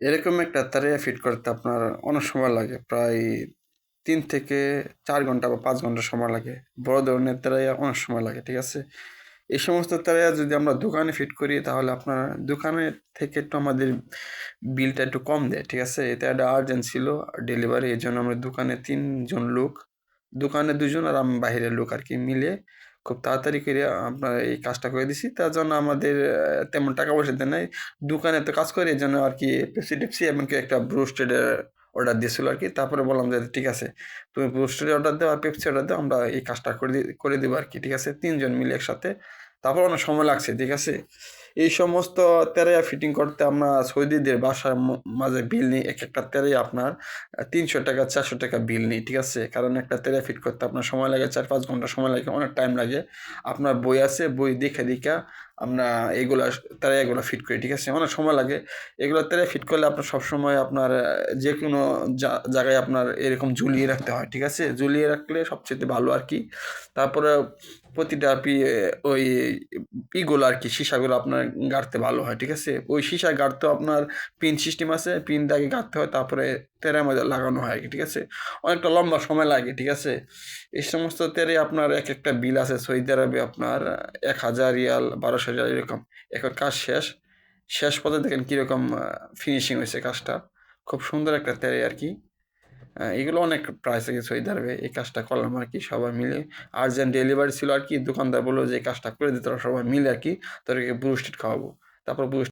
এরকম একটা তারিয়া ফিট করতে আপনার অনেক সময় লাগে, প্রায় তিন থেকে চার ঘণ্টা বা পাঁচ ঘণ্টা সময় লাগে। বড় ধরনের তারাইয়া অনেক সময় লাগে, ঠিক আছে? এই সমস্ত তারাইয়া যদি আমরা দোকানে ফিট করি, তাহলে আপনার দোকানের থেকে একটু আমাদের বিলটা একটু কম দেয়, ঠিক আছে? এটা একটা আর্জেন্ট ছিল ডেলিভারি এই জন্য আমরা দোকানে তিনজন লোক, দোকানে দুজন আর আমি বাইরের লোক আর কি মিলে খুব তাড়াতাড়ি করে আপনার এই কাজটা করে দিছি। তার জন্য আমাদের তেমন টাকা পয়সা দেয় নাই। দোকানে তো কাজ করি, এই জন্য আর কি পেপসি টেপসি এমনকি একটা ব্রুস্টেড অর্ডার দিয়েছিল আর কি। তারপরে বললাম যে, ঠিক আছে, তুমি ব্রুস্টেড অর্ডার দাও আর পেপসি অর্ডার দাও, আমরা এই কাজটা করে করে দেবো আর কি, ঠিক আছে? তিনজন মিলে একসাথে। তারপর অনেক সময় লাগছে, ঠিক আছে? এই সমস্ত তেরাইয়া ফিটিং করতে আমরা সৌদিদের বাসার মাঝে বিল নিই এক একটা তেরাই আপনার তিনশো টাকা, চারশো টাকা বিল নিই, ঠিক আছে? কারণ একটা তেরাই ফিট করতে আপনার সময় লাগে, চার পাঁচ ঘণ্টা সময় লাগে, অনেক টাইম লাগে। আপনার বই আছে, বই দেখে দেখে আমরা এগুলা তারা এগুলো ফিট করি, ঠিক আছে? অনেক সময় লাগে। এগুলো তারা ফিট করলে আপনার সবসময় আপনার যে কোনো জায়গায় আপনার এরকম ঝুলিয়ে রাখতে হয়, ঠিক আছে? ঝুলিয়ে রাখলে সবচেয়ে ভালো আর কি। তারপরে প্রতিটা পি ওই পিগুলো আর কি, সীসাগুলো আপনার গাড়তে ভালো হয়, ঠিক আছে? ওই সীসা গাড়তে আপনার পিন সিস্টেম আছে পিন পিনটাকে গাড়তে হয়, তারপরে তেরের মধ্যে লাগানো হয় ঠিক আছে? অনেকটা লম্বা সময় লাগে, ঠিক আছে? এই সমস্ত তেরে আপনার এক একটা বিল আছে সৌদি আরবে আপনার এক হাজার রিয়াল বারোশো রিয়াল এরকম। এখন কাজ শেষ। শেষ পথে দেখেন কীরকম ফিনিশিং হয়েছে কাজটা। খুব সুন্দর একটা তেরে আর কি। এগুলো অনেক প্রাইস কিছু হয়ে দাঁড়াবে এই কাজটা করলাম আর কি সবাই মিলে। আর্জেন্ট ডেলিভারি ছিল আর কি। দোকানদার বলল যে কাজটা করে দিতে সবাই মিলে আর কি তোদেরকে ব্রুস্টেড খাওয়াবো। তারপর ব্রুস্ট